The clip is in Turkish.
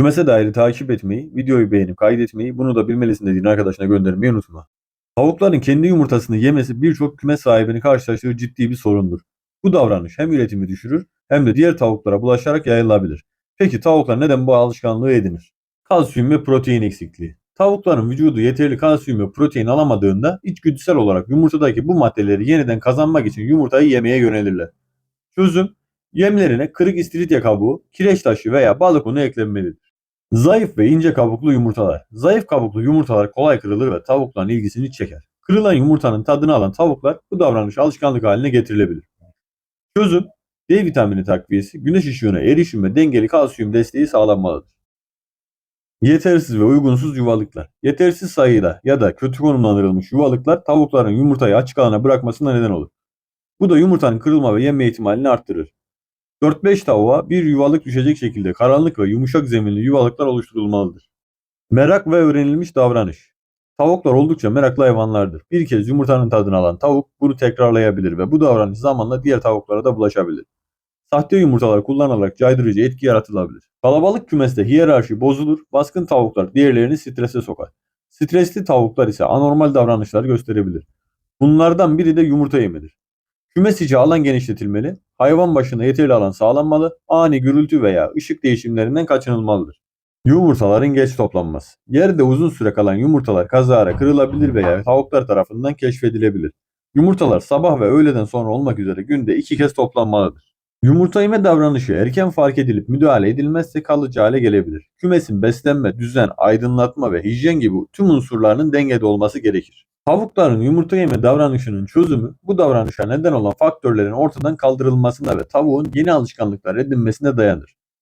Kümese dair takip etmeyi, videoyu beğenip kaydetmeyi, bunu da bilmelisin dediğin arkadaşına göndermeyi unutma. Tavukların kendi yumurtasını yemesi birçok kümes sahibini karşılaştığı ciddi bir sorundur. Bu davranış hem üretimi düşürür hem de diğer tavuklara bulaşarak yayılabilir. Peki tavuklar neden bu alışkanlığı edinir? Kalsiyum ve protein eksikliği. Tavukların vücudu yeterli kalsiyum ve protein alamadığında içgüdüsel olarak yumurtadaki bu maddeleri yeniden kazanmak için yumurtayı yemeye yönelirler. Çözüm, yemlerine kırık istiridye kabuğu, kireç taşı veya balık unu eklenmelidir. Zayıf ve ince kabuklu yumurtalar. Zayıf kabuklu yumurtalar kolay kırılır ve tavukların ilgisini çeker. Kırılan yumurtanın tadını alan tavuklar bu davranış alışkanlık haline getirilebilir. Çözüm, D vitamini takviyesi, güneş ışığına erişim ve dengeli kalsiyum desteği sağlanmalıdır. Yetersiz ve uygunsuz yuvalıklar. Yetersiz sayıda ya da kötü konumlandırılmış yuvalıklar tavukların yumurtayı açık alana bırakmasına neden olur. Bu da yumurtanın kırılma ve yenme ihtimalini arttırır. 4-5 tavuğa bir yuvalık düşecek şekilde karanlık ve yumuşak zeminli yuvalıklar oluşturulmalıdır. Merak ve öğrenilmiş davranış. Tavuklar oldukça meraklı hayvanlardır. Bir kez yumurtanın tadını alan tavuk bunu tekrarlayabilir ve bu davranış zamanla diğer tavuklara da bulaşabilir. Sahte yumurtalar kullanılarak caydırıcı etki yaratılabilir. Kalabalık kümeste hiyerarşi bozulur, baskın tavuklar diğerlerini strese sokar. Stresli tavuklar ise anormal davranışlar gösterebilir. Bunlardan biri de yumurta yemidir. Kümes içi alan genişletilmeli, hayvan başına yeterli alan sağlanmalı, ani gürültü veya ışık değişimlerinden kaçınılmalıdır. Yumurtaların geç toplanması. Yerde uzun süre kalan yumurtalar kazara kırılabilir veya tavuklar tarafından keşfedilebilir. Yumurtalar sabah ve öğleden sonra olmak üzere günde iki kez toplanmalıdır. Yumurta yeme davranışı erken fark edilip müdahale edilmezse kalıcı hale gelebilir. Kümesin beslenme, düzen, aydınlatma ve hijyen gibi tüm unsurlarının dengede olması gerekir. Tavukların yumurta yeme davranışının çözümü bu davranışa neden olan faktörlerin ortadan kaldırılmasına ve tavuğun yeni alışkanlıklar edinmesine dayanır.